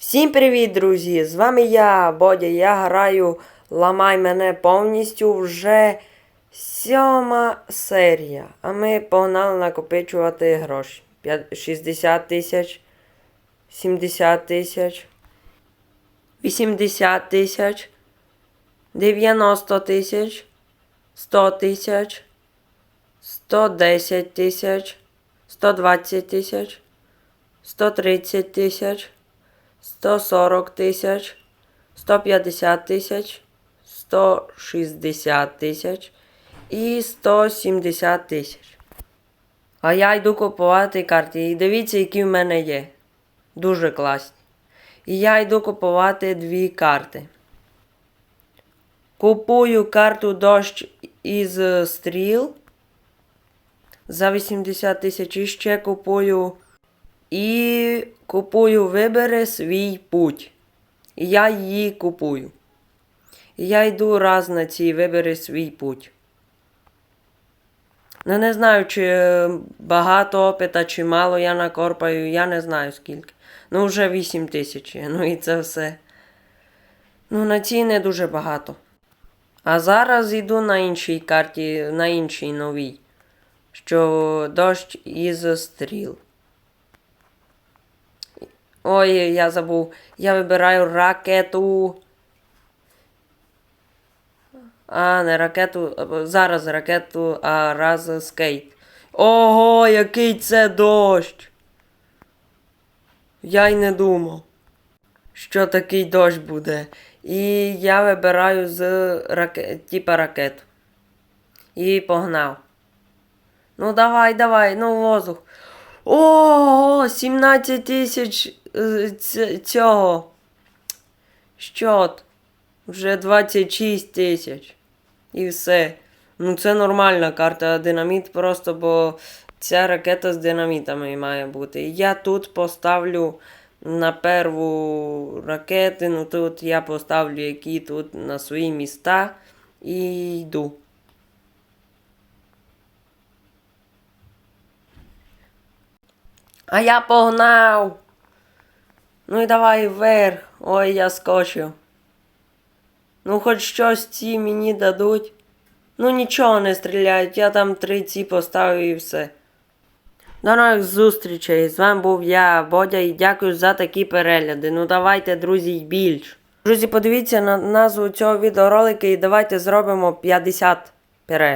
Всім привіт, друзі! З вами я, Бодя. Я граю Ламай мене повністю вже сьома серія. А ми погнали накопичувати гроші. 60 тисяч, 70 тисяч, 80 тисяч, 90 тисяч, 100 тисяч, 110 тисяч, 120 тисяч, 130 тисяч. 140 тисяч, 150 тисяч, 160 тисяч і 170 тисяч. А я йду купувати карти. І дивіться, які в мене є. Дуже класні. І я йду купувати дві карти. Купую карту дощ із стріл за 80 тисяч. І ще купую і купую вибери свій путь. І я її купую. І я йду раз на ці вибери свій путь. Ну, не знаю, чи е, багато опита, чи мало я накорпаю, я не знаю скільки. Ну, вже 8 тисяч. Ну і це все. Ну, на цій не дуже багато. А зараз йду на іншій карті, на іншій новій. Що дощ із стріл. Ой, я забув. Я вибираю ракету. А, не ракету. Зараз ракету, а раз скейт. Ого, який це дощ! Я й не думав, що такий дощ буде. І я вибираю з ракет, типа ракету. І погнав. Ну давай, давай, ну воздух. Ого, 17 тисяч е, цього. Щот. Вже 26 тисяч. І все. Ну це нормальна карта динаміт, просто бо ця ракета з динамітами має бути. Я тут поставлю на перву ракети, ну тут я поставлю які тут на свої міста і йду. А я погнав. Ну і давай вверх. Ой, я скочив. Ну, хоч щось ці мені дадуть. Ну нічого не стріляють, я там три ці поставив і все. До нових зустрічей. З вами був я, Бодя, і дякую за такі перегляди. Ну давайте, друзі, більш. Друзі, подивіться на назву цього відеоролика і давайте зробимо 50 переглядів.